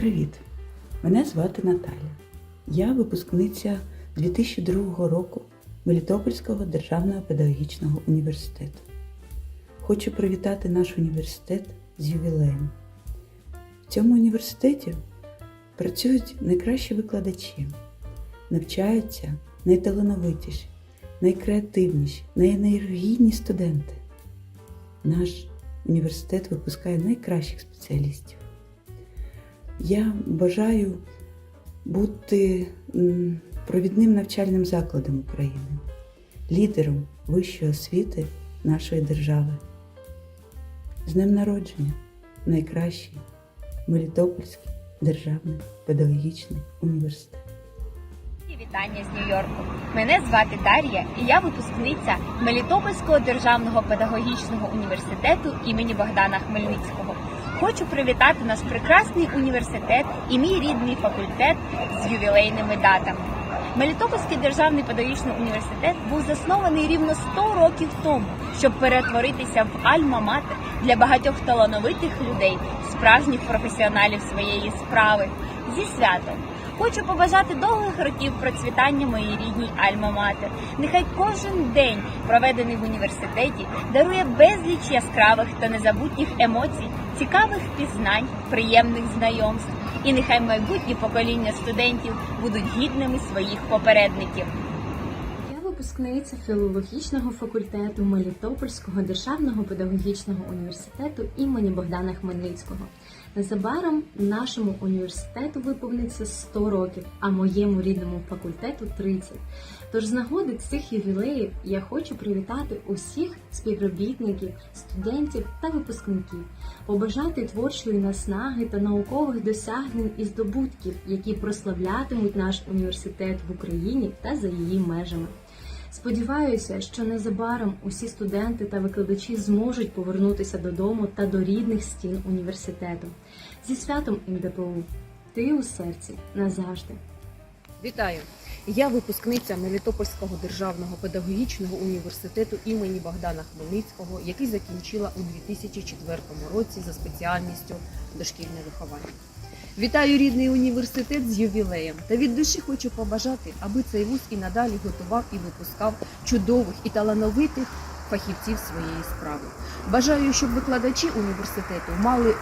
Привіт! Мене звати Наталя. Я випускниця 2002 року Мелітопольського державного педагогічного університету. Хочу привітати наш університет з ювілеєм. В цьому університеті працюють найкращі викладачі, навчаються найталановитіші, найкреативніші, найенергійні студенти. Наш університет випускає найкращих спеціалістів. Я бажаю бути провідним навчальним закладом України, лідером вищої освіти нашої держави. З днем народження найкращий Мелітопольський державний педагогічний університет. Вітання з Нью-Йорку. Мене звати Дар'я, і я випускниця Мелітопольського державного педагогічного університету імені Богдана Хмельницького. Хочу привітати наш прекрасний університет і мій рідний факультет з ювілейними датами. Мелітопольський державний педагогічний університет був заснований рівно 100 років тому, щоб перетворитися в альма-матер для багатьох талановитих людей, справжніх професіоналів своєї справи. Зі святом! Хочу побажати довгих років процвітання моїй рідній Альма-Матер. Нехай кожен день, проведений в університеті, дарує безліч яскравих та незабутніх емоцій, цікавих пізнань, приємних знайомств. І нехай майбутні покоління студентів будуть гідними своїх попередників. Я випускниця філологічного факультету Мелітопольського державного педагогічного університету імені Богдана Хмельницького. Незабаром нашому університету виповниться 100 років, а моєму рідному факультету 30. Тож з нагоди цих ювілеїв я хочу привітати усіх співробітників, студентів та випускників, побажати творчої наснаги та наукових досягнень і здобутків, які прославлятимуть наш університет в Україні та за її межами. Сподіваюся, що незабаром усі студенти та викладачі зможуть повернутися додому та до рідних стін університету. Зі святом МДПУ! Ти у серці назавжди. Вітаю! Я випускниця Мелітопольського державного педагогічного університету імені Богдана Хмельницького, який закінчила у 2004 році за спеціальністю дошкільне виховання. Вітаю рідний університет з ювілеєм та від душі хочу побажати, аби цей вуз і надалі готував і випускав чудових і талановитих фахівців своєї справи. Бажаю, щоб викладачі університету мали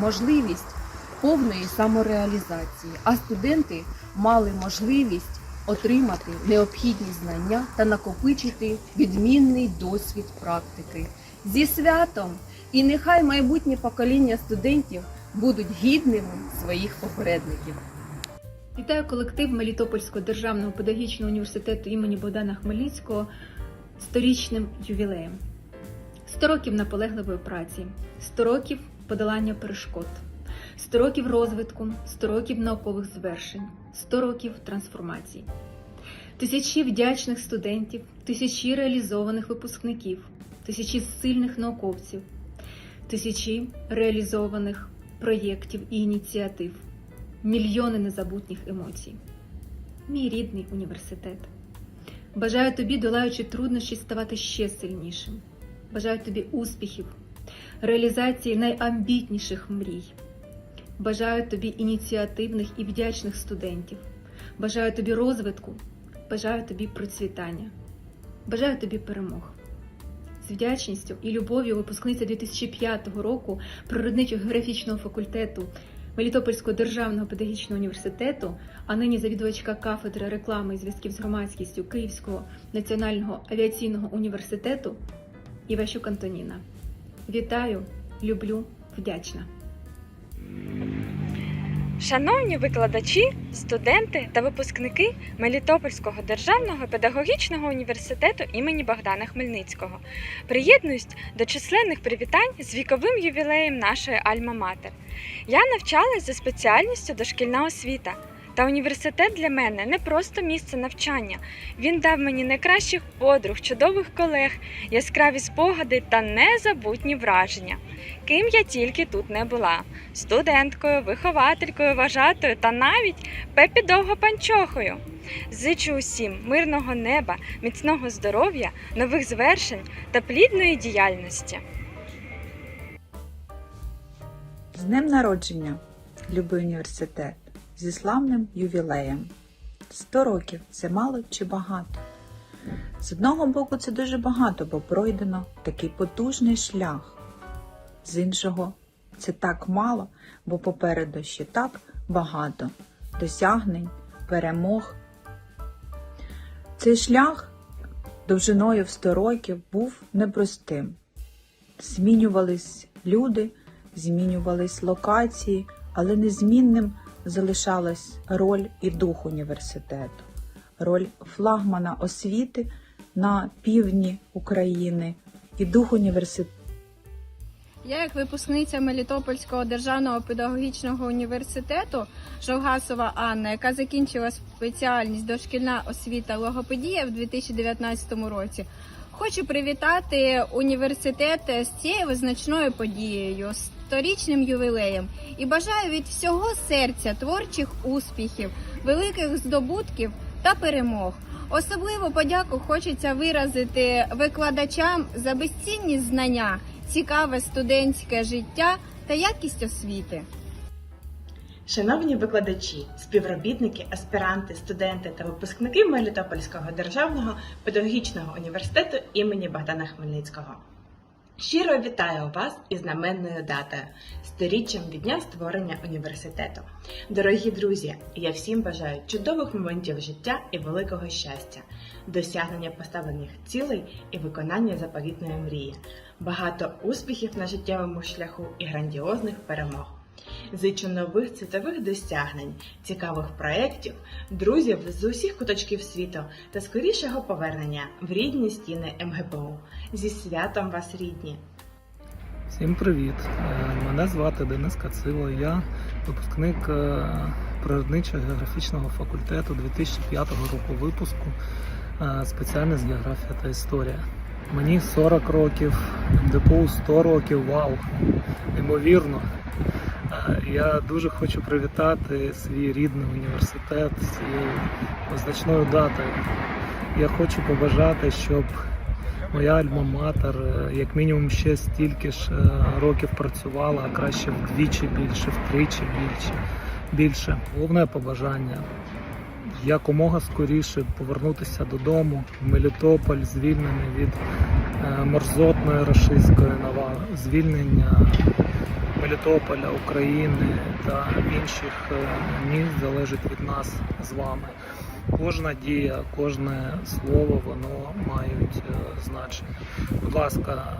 можливість повної самореалізації, а студенти мали можливість отримати необхідні знання та накопичити відмінний досвід практики. Зі святом! І нехай майбутнє покоління студентів будуть гідними своїх попередників. Вітаю колектив Мелітопольського державного педагогічного університету імені Богдана Хмельницького сторічним ювілеєм. 100 років наполегливої праці, 100 років подолання перешкод, 100 років розвитку, 100 років наукових звершень, 100 років трансформацій. Тисячі вдячних студентів, тисячі реалізованих випускників, тисячі сильних науковців, тисячі реалізованих проєктів і ініціатив, мільйони незабутніх емоцій. Мій рідний університет. Бажаю тобі, долаючи труднощі, ставати ще сильнішим. Бажаю тобі успіхів, реалізації найамбітніших мрій. Бажаю тобі ініціативних і вдячних студентів. Бажаю тобі розвитку, бажаю тобі процвітання. Бажаю тобі перемог. Вдячністю і любов'ю випускниця 2005 року природничо-географічного факультету Мелітопольського державного педагогічного університету, а нині завідувачка кафедри реклами і зв'язків з громадськістю Київського національного авіаційного університету Іващук Антоніна. Вітаю, люблю, вдячна. Шановні викладачі, студенти та випускники Мелітопольського державного педагогічного університету імені Богдана Хмельницького, приєднуюсь до численних привітань з віковим ювілеєм нашої Альма-Матер. Я навчалась за спеціальністю дошкільна освіта. Та університет для мене не просто місце навчання. Він дав мені найкращих подруг, чудових колег, яскраві спогади та незабутні враження. Ким я тільки тут не була: студенткою, вихователькою, вважатою та навіть пепі довгопанчохою. Зичу усім мирного неба, міцного здоров'я, нових звершень та плідної діяльності. З днем народження! любий університет, зі славним ювілеєм. Сто років це мало чи багато? З одного боку, це дуже багато, бо пройдено такий потужний шлях. З іншого, це так мало, бо попереду ще так багато досягнень, перемог. Цей шлях довжиною в 100 років був непростим. Змінювались люди, змінювались локації, але незмінним залишалась роль і дух університету, роль флагмана освіти на півдні України і дух університету. Я, як випускниця Мелітопольського державного педагогічного університету Жовгасова Анна, яка закінчила спеціальність дошкільна освіта логопедія в 2019 році, хочу привітати університет з цією визначною подією, сторічним ювілеєм і бажаю від всього серця творчих успіхів, великих здобутків та перемог. Особливо подяку хочеться виразити викладачам за безцінні знання, цікаве студентське життя та якість освіти. Шановні викладачі, співробітники, аспіранти, студенти та випускники Мелітопольського державного педагогічного університету імені Богдана Хмельницького. Щиро вітаю вас із знаменною датою сторіччям від дня створення університету. Дорогі друзі, я всім бажаю чудових моментів життя і великого щастя, досягнення поставлених цілей і виконання заповітної мрії, багато успіхів на життєвому шляху і грандіозних перемог. Зичу нових світових досягнень, цікавих проєктів, друзів з усіх куточків світу та скорішого повернення в рідні стіни МГПУ. Зі святом вас, рідні! Всім привіт! Е, Мене звати Денис Кацило. Я випускник е, природничо-географічного факультету 2005 року випуску. е, Спеціальність географія та історія. Мені 40 років, МДПУ 100 років. Вау! Неймовірно! Е, Я дуже хочу привітати свій рідний університет з цією визначною датою. Я хочу побажати, щоб моя альма-матер, е, як мінімум ще стільки ж е, років працювала, а краще вдвічі більше, втричі більше. більше. Головне побажання якомога скоріше повернутися додому в Мелітополь, звільнений від морзотної рашистської навали, звільнення Мелітополя, України та інших е, міст залежить від нас з вами. Кожна дія, кожне слово, воно мають е, значення. Будь ласка,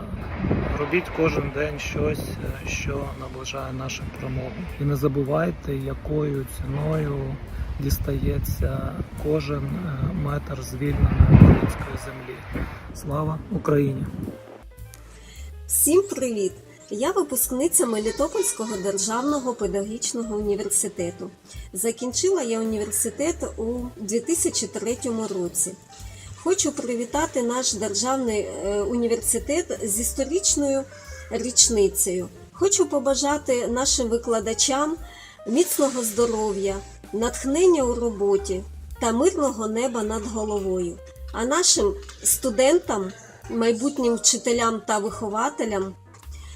робіть кожен день щось, е, що наближає нашу перемогу. І не забувайте, якою ціною дістається кожен е, метр звільненої української землі. Слава Україні! Всім привіт! Я випускниця Мелітопольського державного педагогічного університету. Закінчила я університет у 2003 році. Хочу привітати наш державний е, університет з історичною річницею. Хочу побажати нашим викладачам міцного здоров'я, натхнення у роботі та мирного неба над головою. А нашим студентам, майбутнім вчителям та вихователям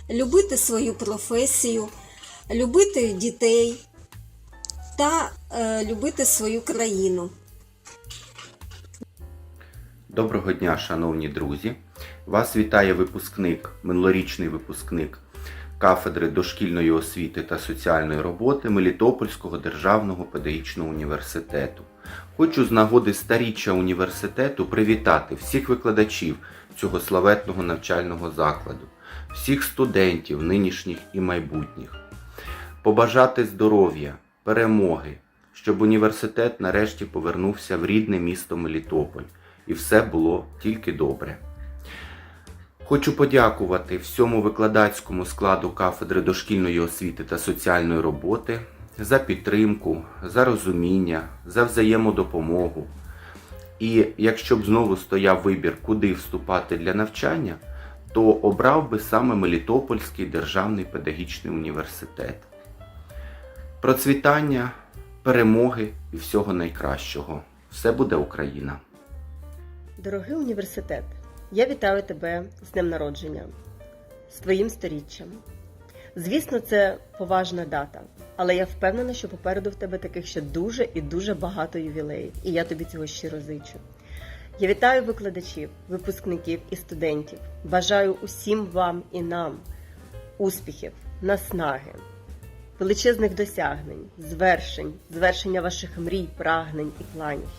любити свою професію, любити дітей та е, любити свою країну. Доброго дня, шановні друзі! Вас вітає випускник, минулорічний випускник кафедри дошкільної освіти та соціальної роботи Мелітопольського державного педагогічного університету. Хочу з нагоди старіччя університету привітати всіх викладачів цього славетного навчального закладу, всіх студентів, нинішніх і майбутніх, побажати здоров'я, перемоги, щоб університет нарешті повернувся в рідне місто Мелітополь і все було тільки добре. Хочу подякувати всьому викладацькому складу кафедри дошкільної освіти та соціальної роботи за підтримку, за розуміння, за взаємодопомогу. І якщо б знову стояв вибір, куди вступати для навчання, то обрав би саме Мелітопольський державний педагогічний університет. Процвітання, перемоги і всього найкращого. Все буде Україна! Дорогий університет, я вітаю тебе з днем народження, з твоїм сторіччям. Звісно, це поважна дата, Але я впевнена, що попереду в тебе таких ще дуже і дуже багато ювілеїв, і я тобі цього щиро зичу. Я вітаю викладачів, випускників і студентів. Бажаю усім вам і нам успіхів, наснаги, величезних досягнень, звершень, звершення ваших мрій, прагнень і планів.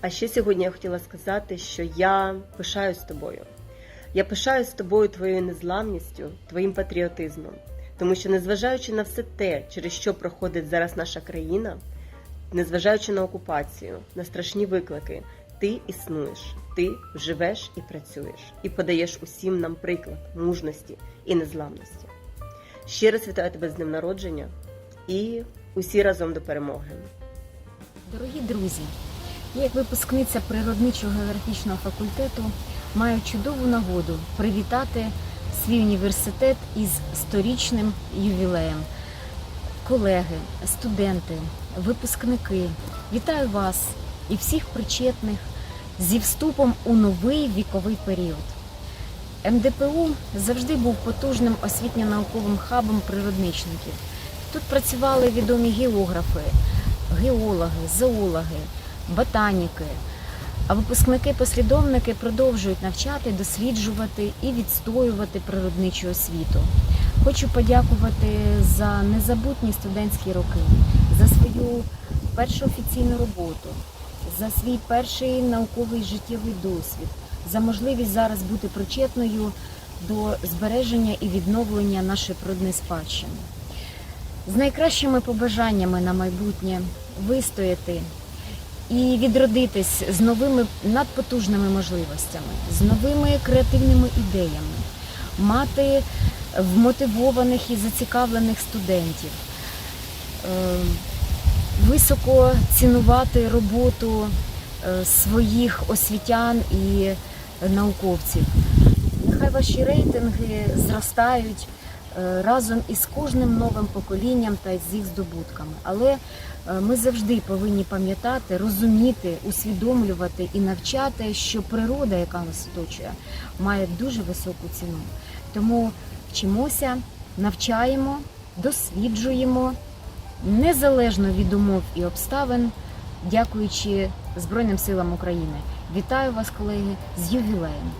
А ще сьогодні я хотіла сказати, що я пишаюсь тобою. Я пишаюсь тобою твоєю незламністю, твоїм патріотизмом. Тому що, незважаючи на все те, через що проходить зараз наша країна, незважаючи на окупацію, на страшні виклики, ти існуєш, ти живеш і працюєш, і подаєш усім нам приклад мужності і незламності. Ще раз вітаю тебе з днем народження і усі разом до перемоги. Дорогі друзі, я як випускниця природничого географічного факультету маю чудову нагоду привітати свій університет із сторічним ювілеєм. Колеги, студенти, випускники, вітаю вас і всіх причетних зі вступом у новий віковий період. МДПУ завжди був потужним освітньо-науковим хабом природничників. Тут працювали відомі географи, геологи, зоологи, ботаніки. А випускники-послідовники продовжують навчати, досліджувати і відстоювати природничу освіту. Хочу подякувати за незабутні студентські роки, за свою першу офіційну роботу, за свій перший науковий життєвий досвід, за можливість зараз бути причетною до збереження і відновлення нашої природної спадщини. З найкращими побажаннями на майбутнє вистояти і відродитись з новими надпотужними можливостями, з новими креативними ідеями, мати вмотивованих і зацікавлених студентів, е, високо цінувати роботу е, своїх освітян і науковців. Нехай ваші рейтинги зростають е, разом із кожним новим поколінням та з їх здобутками. Але е, ми завжди повинні пам'ятати, розуміти, усвідомлювати і навчати, що природа, яка нас оточує, має дуже високу ціну. Тому вчимося, навчаємо, досліджуємо незалежно від умов і обставин, дякуючи Збройним силам України. Вітаю вас, колеги, з ювілеєм!